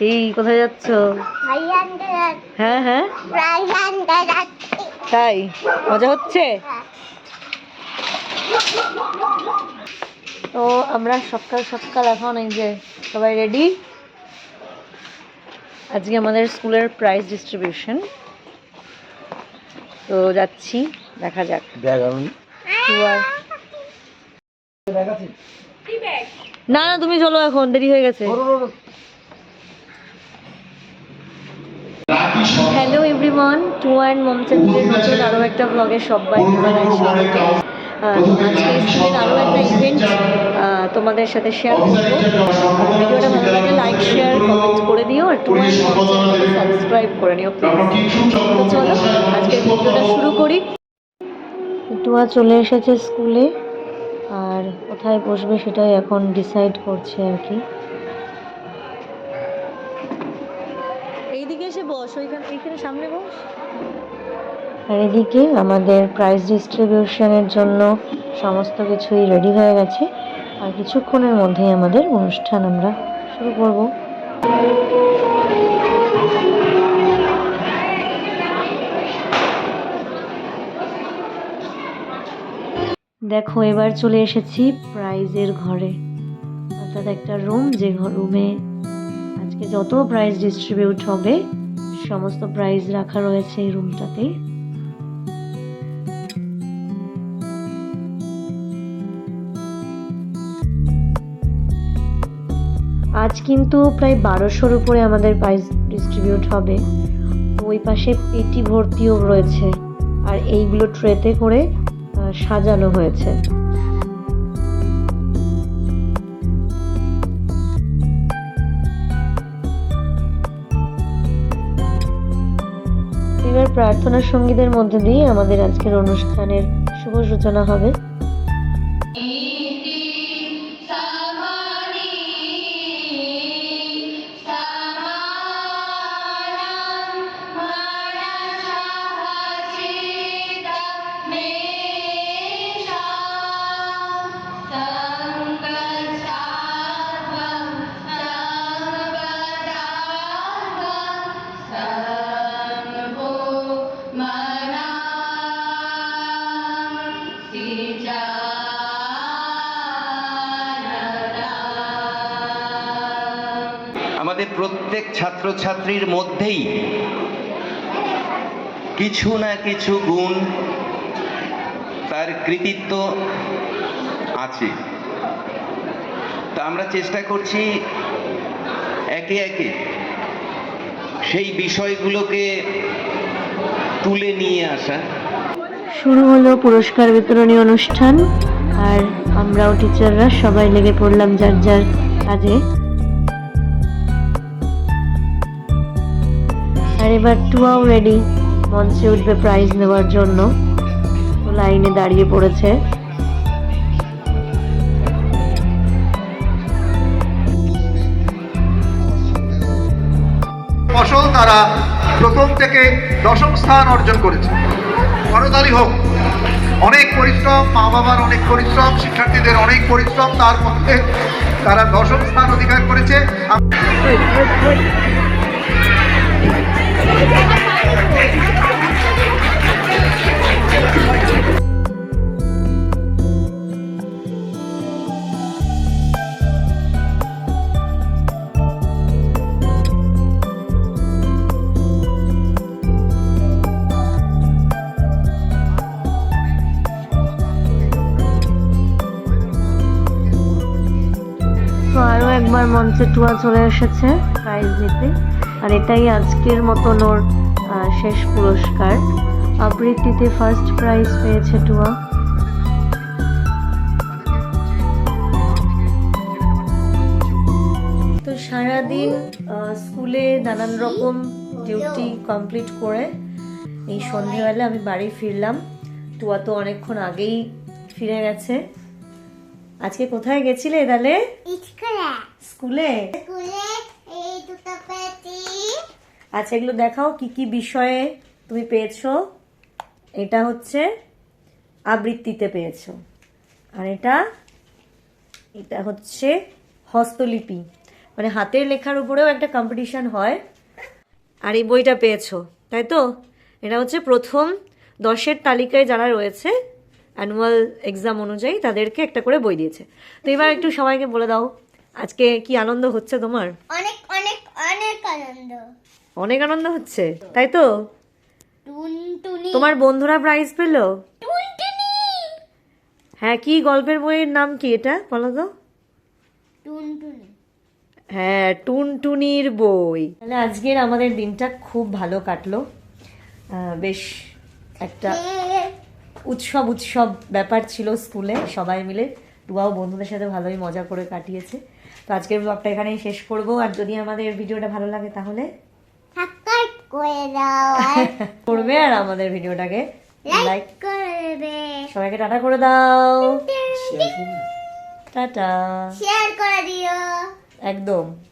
এই কোথায় যাচ্ছ? হ্যাঁ হ্যাঁ। তাই? মজা হচ্ছে। তো আমরা সকাল সকাল এখন এই যে সবাই রেডি আজকে আমাদের স্কুলের প্রাইজ ডিস্ট্রিবিউশন তো যাচ্ছি দেখা যাক। ব্যাগ আনুন। টুয়ার ব্যাগ আছে? না না তুমি চলো এখন দেরি হয়ে গেছে। হ্যালো এভরিওয়ান টু অ্যান্ড মমচান্দের নতুন আরও একটা ব্লগে স্বাগত। আজকে স্কুলের আরও একটা ইভেন্ট তোমাদের সাথে শেয়ার করব। ভিডিওটা ভালো লাগলে লাইক শেয়ার কমেন্ট করে দিও আর টু অ্যান্ড সাবস্ক্রাইব করে নিও তো চলো আজকের ভিডিওটা শুরু করি। টুয়া চলে এসেছে স্কুলে আর কোথায় বসবে সেটাই এখন ডিসাইড করছে আর কি। সামনে বস। আর এদিকে আমাদের প্রাইজ ডিস্ট্রিবিউশনের জন্য সমস্ত কিছুই রেডি হয়ে গেছে। আর কিছুক্ষণের মধ্যেই আমাদের অনুষ্ঠান আমরা শুরু করব। দেখো, এবার চলে এসেছি প্রাইজের ঘরে। অর্থাৎ একটা রুম যে রুমে আজকে যত প্রাইজ ডিস্ট্রিবিউট হবে সমস্ত প্রাইজ রাখা রয়েছে এই রুমটাতে আজ কিন্তু প্রায় বারোশোর উপরে আমাদের প্রাইজ ডিস্ট্রিবিউট হবে। ওই পাশে পেটি ভর্তিও রয়েছে। আর এইগুলো ট্রেতে করে সাজানো হয়েছে। এবার প্রার্থনা সঙ্গীদের মধ্যে দিয়ে আমাদের আজকের অনুষ্ঠানের শুভ সূচনা হবে। আমাদের প্রত্যেক ছাত্রছাত্রীর মধ্যেই কিছু না কিছু গুণ তার কৃতিত্ব আছে। তা আমরা চেষ্টা করছি একে একে সেই বিষয়গুলোকে তুলে নিয়ে আসা। শুরু হলো পুরস্কার বিতরণী অনুষ্ঠান, আর আমরাও টিচাররা সবাই লেগে পড়লাম যার যার কাজে। আর এবার টুয়াও রেডি মঞ্চে উঠবে প্রাইজ নেওয়ার জন্য। লাইনে দাঁড়িয়ে পড়েছে। ফসল তারা প্রথম থেকে দশম স্থান অর্জন করেছে। করতালি হোক, অনেক পরিশ্রম, মা বাবার অনেক পরিশ্রম, শিক্ষার্থীদের অনেক পরিশ্রম, তার মধ্যে তারা দশম স্থান অধিকার করেছে। একবার মঞ্চে টুয়া চলে এসেছে প্রাইজ নিতে। আর এটাই আজকের মতন ওর শেষ পুরস্কার। আবৃত্তিতে ফার্স্ট প্রাইজ পেয়েছে টুয়া। তো সারাদিন স্কুলে নানান রকম ডিউটি কমপ্লিট করে এই সন্ধেবেলা আমি বাড়ি ফিরলাম। টুয়া তো অনেকক্ষণ আগেই ফিরে গেছে। আজকে কোথায় গেছিলে তাহলে? স্কুলে। স্কুলে? স্কুলে এই দুটো পেয়েছি আচ্ছা এগুলো দেখাও কি কি বিষয়ে তুমি পেয়েছ। এটা হচ্ছে আবৃত্তিতে পেয়েছ। আর এটা এটা হচ্ছে হস্তলিপি। মানে হাতের লেখার উপরেও একটা কম্পিটিশন হয়। আর এই বইটা পেয়েছ তাই তো? এটা হচ্ছে প্রথম দশের তালিকায় যারা রয়েছে অ্যানুয়াল এক্সাম অনুযায়ী তাদেরকে একটা করে বই দিয়েছে। তো এবার একটু সবাইকে বলে দাও আজকে কি আনন্দ হচ্ছে তোমার? অনেক অনেক অনেক আনন্দ। অনেক আনন্দ হচ্ছে তাই তো? টুনটুনি। তোমার বন্ধুরা প্রাইজ পেল? টুনটুনি। হ্যাঁ কি গল্পের বইয়ের নাম কি এটা বলো তো? টুনটুনি। হ্যাঁ টুনটুনির বই। তাহলে আজকের আমাদের দিনটা খুব ভালো কাটলো। বেশ একটা উৎসব উৎসব ব্যাপার ছিল স্কুলে সবাই মিলে টুয়াও বন্ধুদের সাথে ভালোই মজা করে কাটিয়েছে। তো আজকের ব্লগটা এখানেই শেষ করব। আর যদি আমাদের ভিডিওটা ভালো লাগে তাহলে করবে আর আমাদের ভিডিওটাকে। লাইক লাইক করবে। সবাইকে টাটা করে দাও। টাটা। শেয়ার করে দিও। একদম।